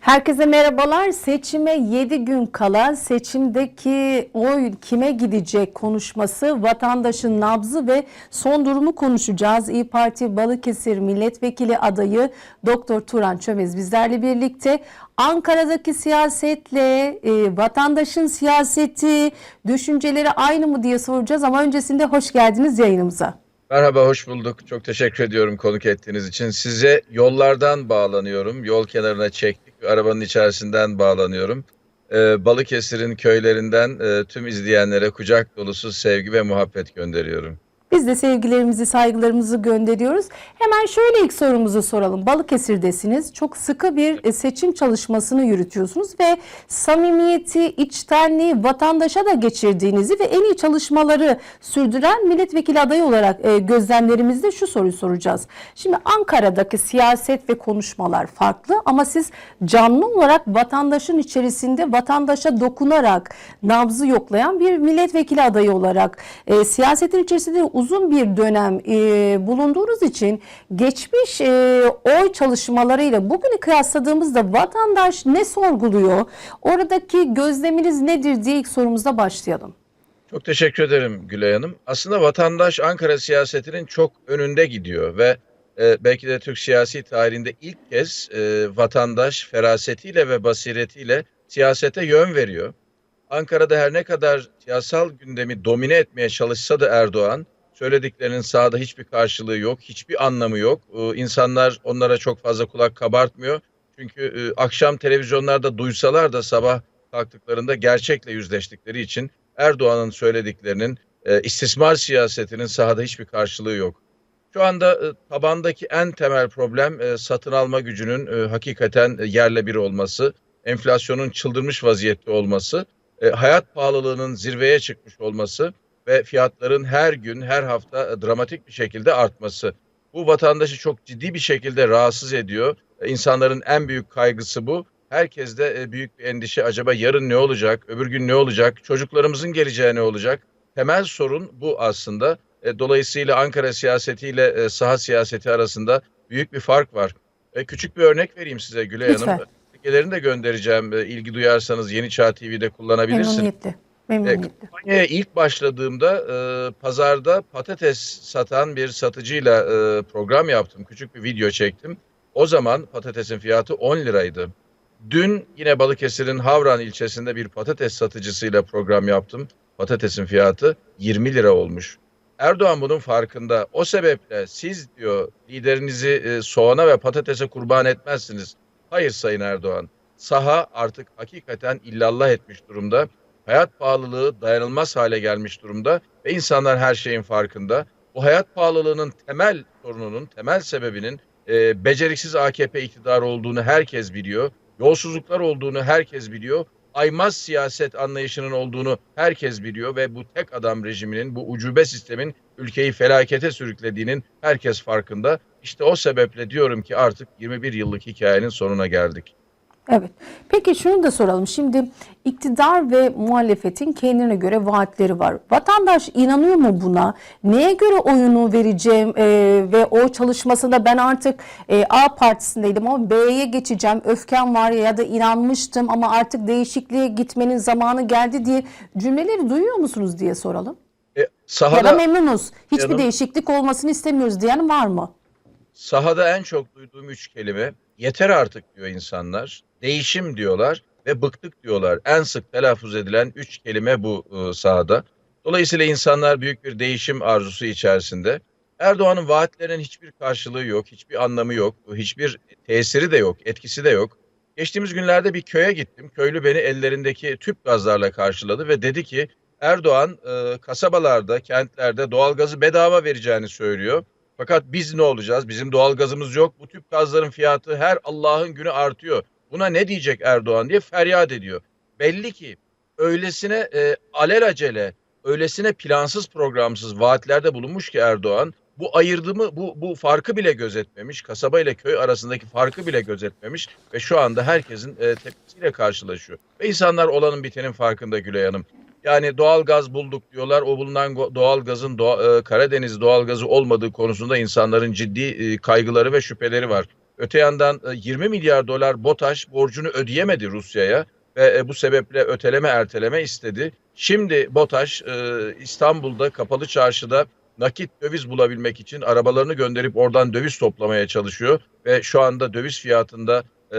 Herkese merhabalar. Seçime 7 gün kala seçimdeki oy kime gidecek konuşması, vatandaşın nabzı ve son durumu konuşacağız. İyi Parti Balıkesir Milletvekili adayı Doktor Turan Çömez bizlerle birlikte. Ankara'daki siyasetle e, vatandaşın siyaseti, düşünceleri aynı mı diye soracağız ama öncesinde hoş geldiniz yayınımıza. Merhaba, hoş bulduk. Çok teşekkür ediyorum konuk ettiğiniz için. Size yollardan bağlanıyorum. Yol kenarına çektik. Arabanın içerisinden bağlanıyorum. Ee, Balıkesir'in köylerinden e, tüm izleyenlere kucak dolusu sevgi ve muhabbet gönderiyorum. Biz de sevgilerimizi, saygılarımızı gönderiyoruz. Hemen şöyle ilk sorumuzu soralım. Balıkesir'desiniz. Çok sıkı bir e, seçim çalışmasını yürütüyorsunuz ve samimiyeti, içtenliği vatandaşa da geçirdiğinizi ve en iyi çalışmaları sürdüren milletvekili adayı olarak e, gözlemlerimizde şu soruyu soracağız. Şimdi Ankara'daki siyaset ve konuşmalar farklı ama siz canlı olarak vatandaşın içerisinde vatandaşa dokunarak nabzı yoklayan bir milletvekili adayı olarak e, siyasetin içerisinde uzun bir dönem e, bulunduğunuz için geçmiş e, oy çalışmalarıyla bugünü kıyasladığımızda vatandaş ne sorguluyor? Oradaki gözleminiz nedir diye ilk sorumuzda başlayalım. Çok teşekkür ederim Gülay Hanım. Aslında vatandaş Ankara siyasetinin çok önünde gidiyor ve e, belki de Türk siyasi tarihinde ilk kez e, vatandaş ferasetiyle ve basiretiyle siyasete yön veriyor. Ankara'da her ne kadar siyasal gündemi domine etmeye çalışsa da Erdoğan, söylediklerinin sahada hiçbir karşılığı yok, hiçbir anlamı yok. Ee, insanlar onlara çok fazla kulak kabartmıyor. Çünkü e, akşam televizyonlarda duysalar da sabah kalktıklarında gerçekle yüzleştikleri için Erdoğan'ın söylediklerinin e, istismar siyasetinin sahada hiçbir karşılığı yok. Şu anda e, tabandaki en temel problem satın alma gücünün hakikaten e, yerle bir olması, enflasyonun çıldırmış vaziyette olması, hayat pahalılığının zirveye çıkmış olması ve fiyatların her gün, her hafta e, dramatik bir şekilde artması. Bu vatandaşı çok ciddi bir şekilde rahatsız ediyor. E, İnsanların en büyük kaygısı bu. Herkes de e, büyük bir endişe acaba yarın ne olacak, öbür gün ne olacak, çocuklarımızın geleceği ne olacak? Temel sorun bu aslında. Dolayısıyla Ankara siyasetiyle saha siyaseti arasında büyük bir fark var. Küçük bir örnek vereyim size Gülay Lütfen. Hanım. Bilgilerini de göndereceğim. İlgi duyarsanız Yeni Çağ TV'de kullanabilirsiniz. Memnuniyetle. Memnuniyetle. Kampanyaya ilk başladığımda e, pazarda patates satan bir satıcıyla e, program yaptım. Küçük bir video çektim. O zaman patatesin fiyatı 10 liraydı. Dün yine Balıkesir'in Havran ilçesinde bir patates satıcısıyla program yaptım. Patatesin fiyatı 20 lira olmuş. Erdoğan bunun farkında. O sebeple siz diyor liderinizi e, soğana ve patatese kurban etmezsiniz. Hayır Sayın Erdoğan. Saha artık hakikaten illallah etmiş durumda. Hayat pahalılığı dayanılmaz hale gelmiş durumda ve insanlar her şeyin farkında. Bu hayat pahalılığının temel sorununun, temel sebebinin e, beceriksiz AKP iktidarı olduğunu herkes biliyor. Yolsuzluklar olduğunu herkes biliyor. Aymaz siyaset anlayışının olduğunu herkes biliyor ve bu tek adam rejiminin, bu ucube sistemin ülkeyi felakete sürüklediğinin herkes farkında. İşte o sebeple diyorum ki artık 21 yıllık hikayenin sonuna geldik. Evet. Peki şunu da soralım. Şimdi iktidar ve muhalefetin kendine göre vaatleri var. Vatandaş inanıyor mu buna? Neye göre oyunu vereceğim e, ve o çalışmasında ben artık e, A partisindeydim ama B'ye geçeceğim. Öfkem var ya da inanmıştım ama artık değişikliğe gitmenin zamanı geldi diye cümleleri duyuyor musunuz diye soralım. E, Ya da sahada memnunuz. Hiçbir Canım. değişiklik olmasını istemiyoruz diyen var mı? Sahada en çok duyduğum üç kelime yeter artık diyor insanlar. Değişim diyorlar ve bıktık diyorlar. En sık telaffuz edilen üç kelime bu e, sahada. Dolayısıyla insanlar büyük bir değişim arzusu içerisinde. Erdoğan'ın vaatlerinin hiçbir karşılığı yok, hiçbir anlamı yok, hiçbir tesiri de yok, etkisi de yok. Geçtiğimiz günlerde bir köye gittim. Köylü beni ellerindeki tüp gazlarla karşıladı ve dedi ki Erdoğan e, kasabalarda, kentlerde doğalgazı bedava vereceğini söylüyor. Fakat biz ne olacağız? Bizim doğalgazımız yok. Bu tüp gazların fiyatı her Allah'ın günü artıyor. Buna ne diyecek Erdoğan diye feryat ediyor. Belli ki öylesine e, alelacele, öylesine plansız programsız vaatlerde bulunmuş ki Erdoğan bu ayırdımı, bu, bu farkı bile gözetmemiş. Kasaba ile köy arasındaki farkı bile gözetmemiş ve şu anda herkesin e, tepkisiyle karşılaşıyor. Ve insanlar olanın bitenin farkında Gülay Hanım. Yani doğal gaz bulduk diyorlar. O bulunan doğal gazın doğa- e, Karadeniz doğal gazı olmadığı konusunda insanların ciddi e, kaygıları ve şüpheleri var. Öte yandan e, 20 milyar dolar BOTAŞ borcunu ödeyemedi Rusya'ya ve e, bu sebeple öteleme erteleme istedi. Şimdi BOTAŞ e, İstanbul'da kapalı çarşıda nakit döviz bulabilmek için arabalarını gönderip oradan döviz toplamaya çalışıyor ve şu anda döviz fiyatında e,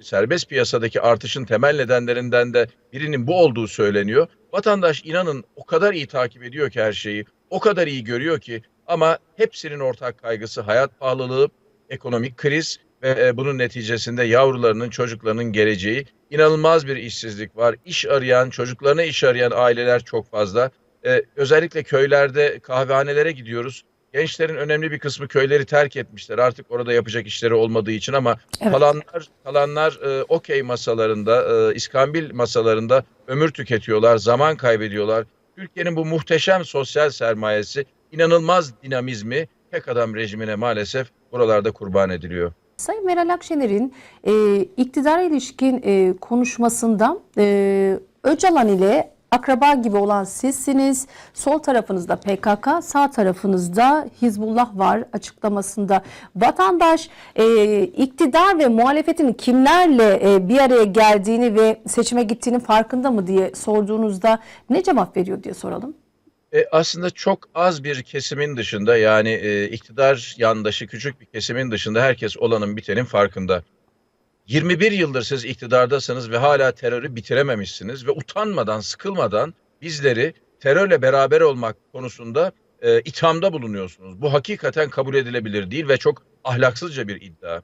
serbest piyasadaki artışın temel nedenlerinden de birinin bu olduğu söyleniyor. Vatandaş inanın o kadar iyi takip ediyor ki her şeyi, o kadar iyi görüyor ki ama hepsinin ortak kaygısı hayat pahalılığı, ekonomik kriz ve e, bunun neticesinde yavrularının, çocuklarının geleceği. İnanılmaz bir işsizlik var. İş arayan, çocuklarına iş arayan aileler çok fazla. E, özellikle köylerde kahvehanelere gidiyoruz. Gençlerin önemli bir kısmı köyleri terk etmişler. Artık orada yapacak işleri olmadığı için ama Evet. kalanlar kalanlar e, okey masalarında, e, iskambil masalarında ömür tüketiyorlar, zaman kaybediyorlar. Türkiye'nin bu muhteşem sosyal sermayesi, inanılmaz dinamizmi tek adam rejimine maalesef buralarda kurban ediliyor. Sayın Meral Akşener'in e, iktidara ilişkin e, konuşmasında e, Öcalan ile akraba gibi olan sizsiniz. Sol tarafınızda PKK, sağ tarafınızda Hizbullah var açıklamasında. Vatandaş e, iktidar ve muhalefetin kimlerle e, bir araya geldiğini ve seçime gittiğinin farkında mı diye sorduğunuzda ne cevap veriyor diye soralım. E, aslında çok az bir kesimin dışında yani e, iktidar yandaşı küçük bir kesimin dışında herkes olanın bitenin farkında. 21 yıldır siz iktidardasınız ve hala terörü bitirememişsiniz ve utanmadan, sıkılmadan bizleri terörle beraber olmak konusunda e, ithamda bulunuyorsunuz. Bu hakikaten kabul edilebilir değil ve çok ahlaksızca bir iddia.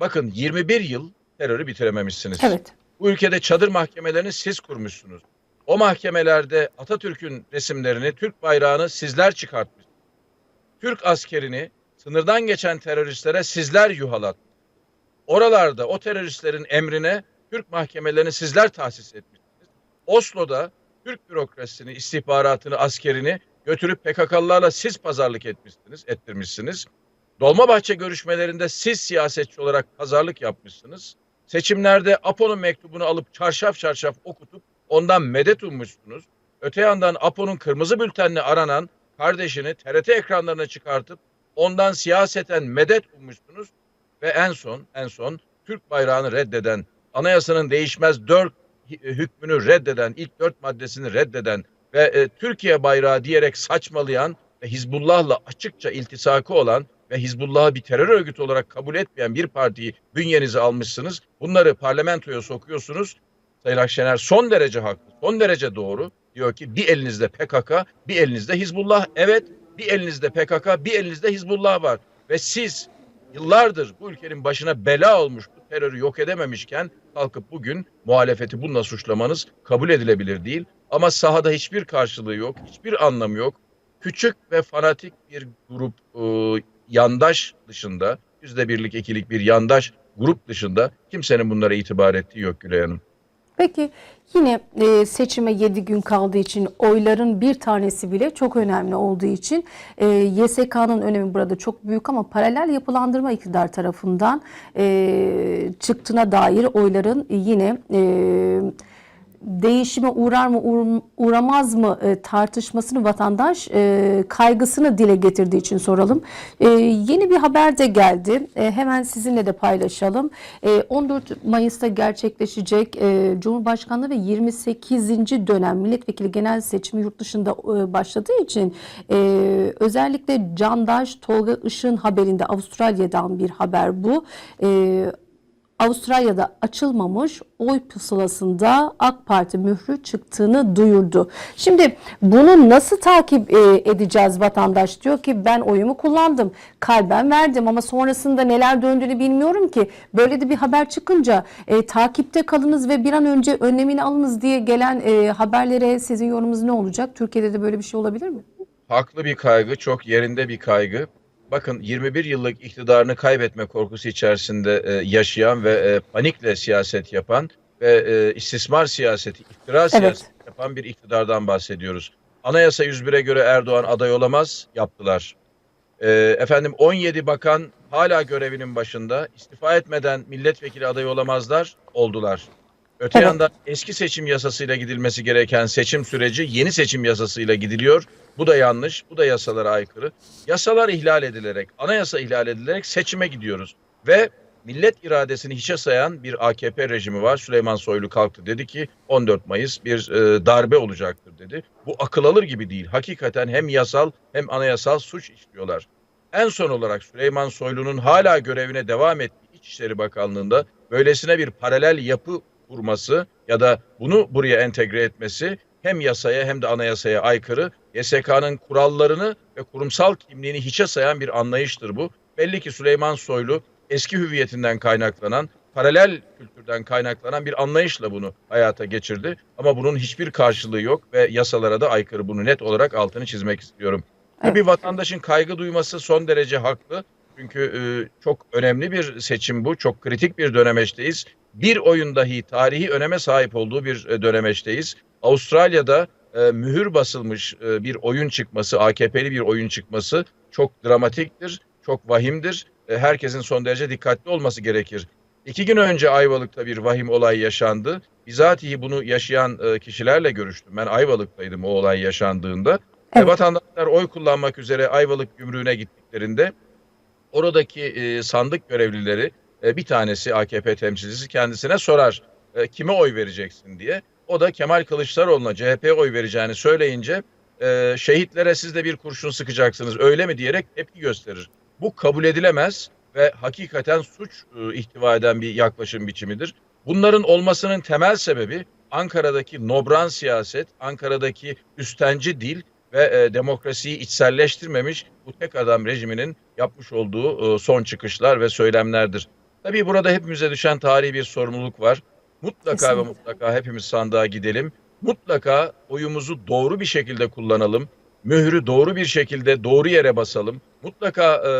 Bakın 21 yıl terörü bitirememişsiniz. Evet. Bu ülkede çadır mahkemelerini siz kurmuşsunuz. O mahkemelerde Atatürk'ün resimlerini, Türk bayrağını sizler çıkartmışsınız. Türk askerini sınırdan geçen teröristlere sizler yuhalatmışsınız. Oralarda o teröristlerin emrine Türk mahkemelerini sizler tahsis etmişsiniz. Oslo'da Türk bürokrasisini, istihbaratını, askerini götürüp PKK'lılarla siz pazarlık etmişsiniz, ettirmişsiniz. Dolmabahçe görüşmelerinde siz siyasetçi olarak pazarlık yapmışsınız. Seçimlerde APO'nun mektubunu alıp çarşaf çarşaf okutup ondan medet ummuşsunuz. Öte yandan APO'nun kırmızı bültenle aranan kardeşini TRT ekranlarına çıkartıp ondan siyaseten medet ummuşsunuz. Ve en son en son Türk bayrağını reddeden, anayasanın değişmez dört hükmünü reddeden, ilk dört maddesini reddeden ve e, Türkiye bayrağı diyerek saçmalayan ve Hizbullah'la açıkça iltisakı olan ve Hizbullah'ı bir terör örgütü olarak kabul etmeyen bir partiyi bünyenize almışsınız. Bunları parlamentoya sokuyorsunuz. Sayın Akşener son derece haklı, son derece doğru. Diyor ki bir elinizde PKK, bir elinizde Hizbullah. Evet, bir elinizde PKK, bir elinizde Hizbullah var. Ve siz yıllardır bu ülkenin başına bela olmuş bu terörü yok edememişken kalkıp bugün muhalefeti bununla suçlamanız kabul edilebilir değil. Ama sahada hiçbir karşılığı yok, hiçbir anlamı yok. Küçük ve fanatik bir grup e, yandaş dışında, yüzde birlik, ikilik bir yandaş grup dışında kimsenin bunlara itibar ettiği yok Gülay Hanım. Peki yine e, seçime 7 gün kaldığı için oyların bir tanesi bile çok önemli olduğu için e, YSK'nın önemi burada çok büyük ama paralel yapılandırma iktidar tarafından e, çıktığına dair oyların yine e, değişime uğrar mı uğr- uğramaz mı e, tartışmasını vatandaş e, kaygısını dile getirdiği için soralım. E, yeni bir haber de geldi. E, hemen sizinle de paylaşalım. E, 14 Mayıs'ta gerçekleşecek e, Cumhurbaşkanlığı ve 28. dönem milletvekili genel seçimi yurt dışında e, başladığı için e, özellikle Candaş Tolga Işın haberinde Avustralya'dan bir haber bu. E, Avustralya'da açılmamış oy pusulasında AK Parti mührü çıktığını duyurdu. Şimdi bunu nasıl takip e, edeceğiz vatandaş diyor ki ben oyumu kullandım, kalben verdim ama sonrasında neler döndüğünü bilmiyorum ki. Böyle de bir haber çıkınca e, takipte kalınız ve bir an önce önlemini alınız diye gelen e, haberlere sizin yorumunuz ne olacak? Türkiye'de de böyle bir şey olabilir mi? Haklı bir kaygı, çok yerinde bir kaygı. Bakın 21 yıllık iktidarını kaybetme korkusu içerisinde e, yaşayan ve e, panikle siyaset yapan ve e, istismar siyaseti, iftira siyaseti yapan bir iktidardan bahsediyoruz. Anayasa 101'e göre Erdoğan aday olamaz, yaptılar. E, efendim 17 bakan hala görevinin başında, istifa etmeden milletvekili adayı olamazlar, oldular. Öte Evet. yandan eski seçim yasasıyla gidilmesi gereken seçim süreci yeni seçim yasasıyla gidiliyor. Bu da yanlış, bu da yasalara aykırı. Yasalar ihlal edilerek, anayasa ihlal edilerek seçime gidiyoruz. ve millet iradesini hiçe sayan bir AKP rejimi var. Süleyman Soylu kalktı dedi ki 14 Mayıs bir e, darbe olacaktır dedi. Bu akıl alır gibi değil. Hakikaten hem yasal hem anayasal suç işliyorlar. En son olarak Süleyman Soylu'nun hala görevine devam ettiği İçişleri Bakanlığı'nda böylesine bir paralel yapı kurması ya da bunu buraya entegre etmesi hem yasaya hem de anayasaya aykırı. YSK'nın kurallarını ve kurumsal kimliğini hiçe sayan bir anlayıştır bu. Belli ki Süleyman Soylu eski hüviyetinden kaynaklanan, paralel kültürden kaynaklanan bir anlayışla bunu hayata geçirdi. Ama bunun hiçbir karşılığı yok ve yasalara da aykırı. Bunu net olarak altını çizmek istiyorum. Evet. Bir vatandaşın kaygı duyması son derece haklı. Çünkü e, çok önemli bir seçim bu. Çok kritik bir dönemeçteyiz. Bir oyun dahi tarihi öneme sahip olduğu bir e, dönemeçteyiz. Avustralya'da e, mühür basılmış e, bir oyun çıkması, AKP'li bir oyun çıkması çok dramatiktir, çok vahimdir. E, herkesin son derece dikkatli olması gerekir. İki gün önce Ayvalık'ta bir vahim olay yaşandı. Bizatihi bunu yaşayan e, kişilerle görüştüm. Ben Ayvalık'taydım o olay yaşandığında. Evet. Ve vatandaşlar oy kullanmak üzere Ayvalık gümrüğüne gittiklerinde oradaki e, sandık görevlileri e, bir tanesi AKP temsilcisi kendisine sorar e, kime oy vereceksin diye. O da Kemal Kılıçdaroğlu'na CHP'ye oy vereceğini söyleyince e, şehitlere siz de bir kurşun sıkacaksınız öyle mi diyerek tepki gösterir. Bu kabul edilemez ve hakikaten suç e, ihtiva eden bir yaklaşım biçimidir. Bunların olmasının temel sebebi Ankara'daki nobran siyaset, Ankara'daki üstenci dil ve e, demokrasiyi içselleştirmemiş bu tek adam rejiminin yapmış olduğu e, son çıkışlar ve söylemlerdir. Tabii burada hepimize düşen tarihi bir sorumluluk var. Mutlaka ve Kesinlikle. mutlaka hepimiz sandığa gidelim. Mutlaka oyumuzu doğru bir şekilde kullanalım. Mührü doğru bir şekilde doğru yere basalım. Mutlaka e,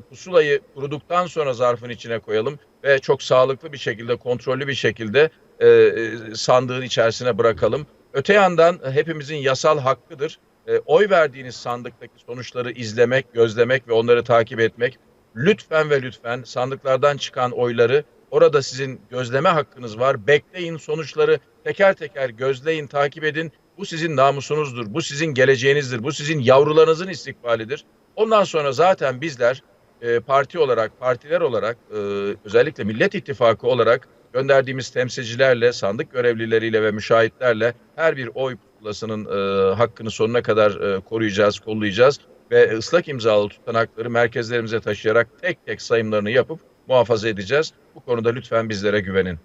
pusulayı kuruduktan sonra zarfın içine koyalım ve çok sağlıklı bir şekilde, kontrollü bir şekilde e, e, sandığın içerisine bırakalım. Öte yandan hepimizin yasal hakkıdır. E, oy verdiğiniz sandıktaki sonuçları izlemek, gözlemek ve onları takip etmek. Lütfen ve lütfen sandıklardan çıkan oyları orada sizin gözleme hakkınız var. Bekleyin sonuçları teker teker gözleyin, takip edin. Bu sizin namusunuzdur, bu sizin geleceğinizdir, bu sizin yavrularınızın istikbalidir. Ondan sonra zaten bizler e, parti olarak, partiler olarak, e, özellikle Millet İttifakı olarak gönderdiğimiz temsilcilerle, sandık görevlileriyle ve müşahitlerle her bir oy pusulasının e, hakkını sonuna kadar e, koruyacağız, kollayacağız ve ıslak imzalı tutanakları merkezlerimize taşıyarak tek tek sayımlarını yapıp muhafaza edeceğiz. Bu konuda lütfen bizlere güvenin.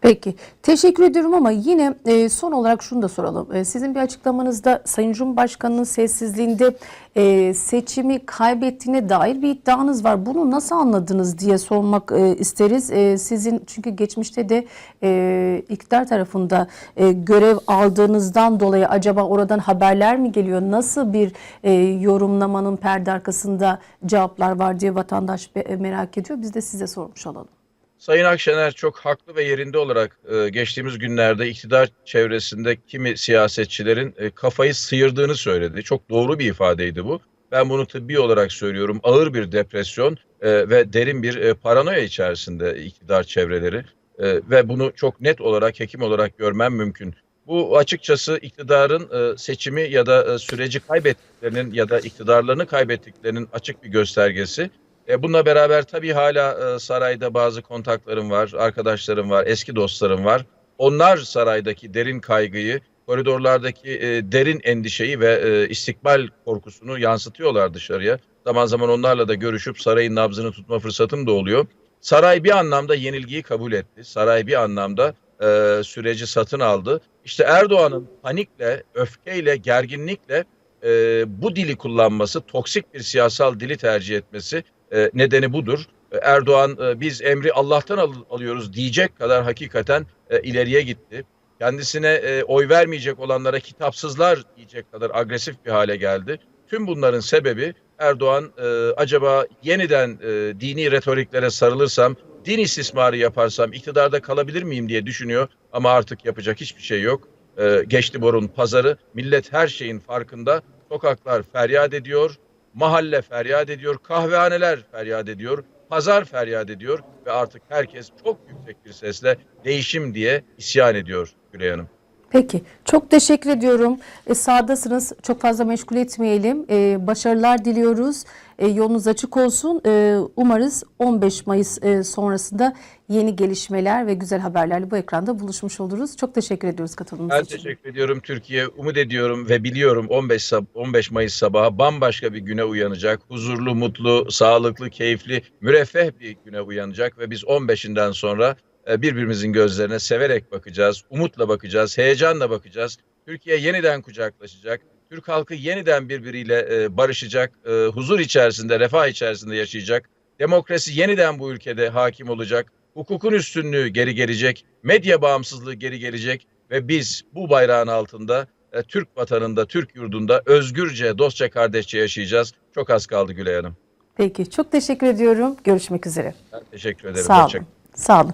Peki. Teşekkür ediyorum ama yine e, son olarak şunu da soralım. E, sizin bir açıklamanızda Sayın Cumhurbaşkanı'nın sessizliğinde e, seçimi kaybettiğine dair bir iddianız var. Bunu nasıl anladınız diye sormak e, isteriz. E, sizin çünkü geçmişte de e, iktidar tarafında e, görev aldığınızdan dolayı acaba oradan haberler mi geliyor? Nasıl bir e, yorumlamanın perde arkasında cevaplar var diye vatandaş be- merak ediyor. Biz de size sormuş olalım. Sayın Akşener çok haklı ve yerinde olarak e, geçtiğimiz günlerde iktidar çevresinde kimi siyasetçilerin e, kafayı sıyırdığını söyledi. Çok doğru bir ifadeydi bu. Ben bunu tıbbi olarak söylüyorum. Ağır bir depresyon e, ve derin bir e, paranoya içerisinde iktidar çevreleri E, ve bunu çok net olarak hekim olarak görmem mümkün. Bu açıkçası iktidarın e, seçimi ya da e, süreci kaybettiklerinin ya da iktidarlarını kaybettiklerinin açık bir göstergesi. E, bununla beraber tabii hala e, sarayda bazı kontaklarım var, arkadaşlarım var, eski dostlarım var. Onlar saraydaki derin kaygıyı, koridorlardaki e, derin endişeyi ve e, istikbal korkusunu yansıtıyorlar dışarıya. Zaman zaman onlarla da görüşüp sarayın nabzını tutma fırsatım da oluyor. Saray bir anlamda yenilgiyi kabul etti. Saray bir anlamda e, süreci satın aldı. İşte Erdoğan'ın panikle, öfkeyle, gerginlikle e, bu dili kullanması, toksik bir siyasal dili tercih etmesi e, nedeni budur. E, Erdoğan e, biz emri Allah'tan al- alıyoruz diyecek kadar hakikaten e, ileriye gitti. Kendisine e, oy vermeyecek olanlara kitapsızlar diyecek kadar agresif bir hale geldi. Tüm bunların sebebi Erdoğan e, acaba yeniden e, dini retoriklere sarılırsam, din istismarı yaparsam iktidarda kalabilir miyim diye düşünüyor. Ama artık yapacak hiçbir şey yok. E, geçti borun pazarı. Millet her şeyin farkında. Sokaklar feryat ediyor. Mahalle feryat ediyor, kahvehaneler feryat ediyor, pazar feryat ediyor ve artık herkes çok yüksek bir sesle değişim diye isyan ediyor Gülay Hanım. Peki. Çok teşekkür ediyorum. E, sahadasınız. Çok fazla meşgul etmeyelim. E, başarılar diliyoruz. E, yolunuz açık olsun. E, umarız 15 Mayıs e, sonrasında yeni gelişmeler ve güzel haberlerle bu ekranda buluşmuş oluruz. Çok teşekkür ediyoruz katılımınız Ben için. teşekkür ediyorum Türkiye. Umut ediyorum ve biliyorum 15 sab- 15 Mayıs sabahı bambaşka bir güne uyanacak. Huzurlu, mutlu, sağlıklı, keyifli, müreffeh bir güne uyanacak ve biz 15'inden sonra birbirimizin gözlerine severek bakacağız, umutla bakacağız, heyecanla bakacağız. Türkiye yeniden kucaklaşacak. Türk halkı yeniden birbiriyle e, barışacak, e, huzur içerisinde, refah içerisinde yaşayacak. Demokrasi yeniden bu ülkede hakim olacak. Hukukun üstünlüğü geri gelecek, medya bağımsızlığı geri gelecek ve biz bu bayrağın altında e, Türk vatanında, Türk yurdunda özgürce, dostça, kardeşçe yaşayacağız. Çok az kaldı Gülay Hanım. Peki. Çok teşekkür ediyorum. Görüşmek üzere. Ben teşekkür ederim. Sağ olun. Sağ olun.